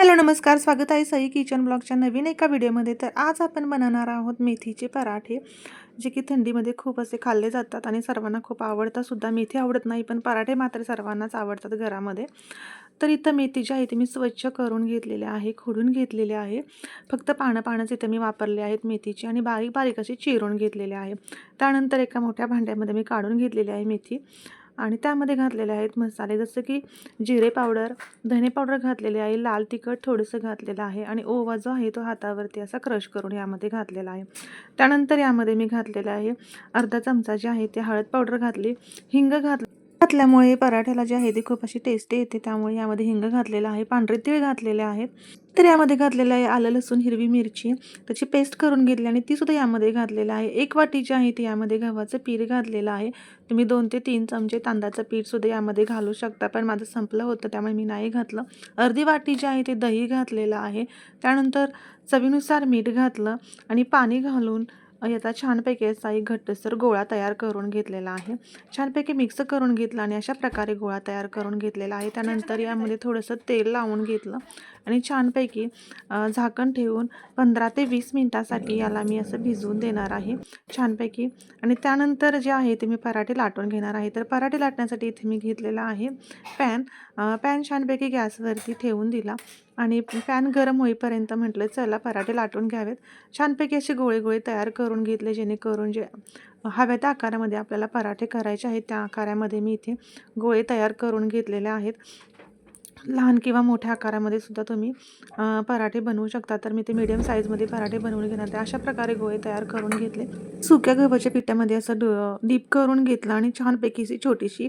Hello नमस्कार. स्वागत आहे सई किचन ब्लॉगच्या नवीन एका व्हिडिओमध्ये. तर आज आपण बनवणार आहोत मेथीचे पराठे जे की थंडीमध्ये खूप असे खाल्ले जातात आणि सर्वांना खूप आवडतात. सुद्धा मेथी आवडत नाही पण पराठे मात्र सर्वांनाच आवडतात घरामध्ये. तर इथं मेथी जी आहे ती मी स्वच्छ करून घेतलेले आहे खोडून घेतलेले आहे. फक्त पानं पानंच इथं मी वापरले आहेत मेथीची आणि बारीक बारीक अशी चिरून घेतलेले आहे. त्यानंतर एका मोठ्या भांड्यामध्ये मी काढून घेतलेली आहे मेथी. आणि त्यामध्ये घातलेले आहेत मसाले जसं की जिरे पावडर धने पावडर घातलेले आहे लाल तिखट थोडंसं घातलेलं आहे आणि ओवा जो आहे तो हातावरती असा क्रश करून यामध्ये घातलेला आहे. त्यानंतर यामध्ये मी घातलेलं आहे अर्धा चमचा जे आहे ते हळद पावडर घातली हिंग घातली घातल्यामुळे पराठ्याला जे आहे ती खूप अशी टेस्टी येते. त्यामुळे यामध्ये हिंग घातलेलं आहे पांढरे तीळ घातलेले आहेत. तर यामध्ये घातलेलं आहे आलं लसूण हिरवी मिरची. त्याची पेस्ट करून घेतली आणि तीसुद्धा यामध्ये घातलेलं आहे. एक वाटी जी आहे ती यामध्ये गव्हाचं पीठ घातलेलं आहे. तुम्ही दोन ते तीन चमचे तांदळाचं पीठसुद्धा यामध्ये घालू शकता पण माझं संपलं होतं त्यामुळे मी नाही घातलं. अर्धी वाटी जी आहे ते दही घातलेलं आहे. त्यानंतर चवीनुसार मीठ घातलं आणि पाणी घालून याचा छानपैकी असा एक घट्टसर गोळा तयार करून घेतलेला आहे. छानपैकी मिक्स करून घेतला आणि अशा प्रकारे गोळा तयार करून घेतलेला आहे. त्यानंतर यामध्ये थोडंसं तेल लावून घेतलं आणि छानपैकी झाकण ठेवून पंधरा ते वीस मिनटासाठी याला मी असं भिजवून देणार आहे. छानपैकी आणि त्यानंतर जे आहे ते मी पराठे लाटून घेणार आहे. तर पराठे लाटण्यासाठी इथे मी घेतलेला आहे पॅन. पॅन छानपैकी गॅसवरती ठेवून दिला आणि पॅन गरम होईपर्यंत म्हटलं चला पराठे लाटून घ्यावेत. छानपैकी असे गोळे गोळे तयार करून करून घेतले जेणेकरून जे हव्या त्या आकारामध्ये आपल्याला पराठे करायचे आहेत त्या आकारामध्ये मी इथे गोळे तयार करून घेतलेले आहेत. लहान किंवा मोठ्या आकारामध्ये सुद्धा तुम्ही पराठे बनवू शकता. तर मी ते मीडियम साईजमध्ये पराठे बनवून घेणार. ते अशा प्रकारे गोळे तयार करून घेतले. सुक्या गव्हाच्या पिठामध्ये असं ड डीप करून घेतलं आणि छानपैकीशी छोटीशी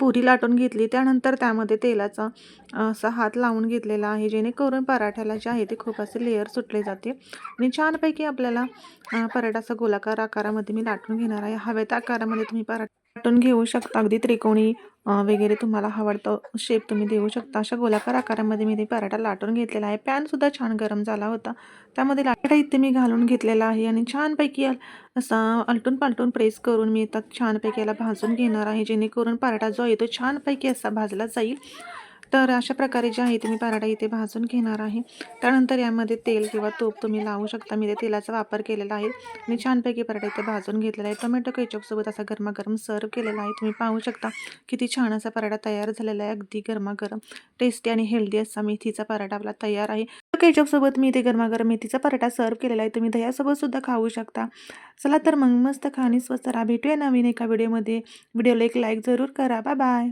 पुरी लाटून घेतली. त्यानंतर त्यामध्ये तेलाचा असा हात लावून घेतलेला आहे जेणेकरून पराठ्याला जे आहे ते खूप असे लेअर सुटले जाते आणि छानपैकी आपल्याला पराठा असा गोलाकार आकारामध्ये मी लाटून घेणार आहे. हव्या त्या आकारामध्ये तुम्ही पराठा लाटून घेऊ शकता. अगदी त्रिकोणी वगैरे तुम्हाला आवडतं शेप तुम्ही देऊ शकता. अशा गोलाकार आकारामध्ये मी ते पराठा लाटून घेतलेला आहे. पॅनसुद्धा छान गरम झाला होता. त्यामध्ये लाटा इथे मी घालून घेतलेला आहे आणि छानपैकी असा अलटून पालटून प्रेस करून मी त्यात छानपैकी याला भाजून घेणार आहे. जेणेकरून पराठा जो आहे तो छानपैकी असा भाजला जाईल. तर अशा प्रकारे जे आहे ते मी पराठा इथे भाजून घेणार आहे. त्यानंतर यामध्ये तेल किंवा तूप तुम्ही लावू शकता. मी ते तेलाचा वापर केलेला आहे. मी छानपैकी पराठा इथे भाजून घेतलेला आहे. टोमॅटो केचपसोबत असा गरमागरम सर्व केलेला आहे. तुम्ही पाहू शकता किती छान असा पराठा तयार झालेला आहे. अगदी गरमागरम टेस्टी आणि हेल्दी असा मेथीचा पराठा आपला तयार आहे. केचपसोबत मी इथे गरमागरम मेथीचा पराठा सर्व केलेला आहे. तुम्ही दह्यासोबत सुद्धा खाऊ शकता. चला तर मग मस्त खाणी स्वस्त राहा. भेटूया नवीन एका व्हिडिओमध्ये व्हिडिओला एक लाईक जरूर करा. Bye bye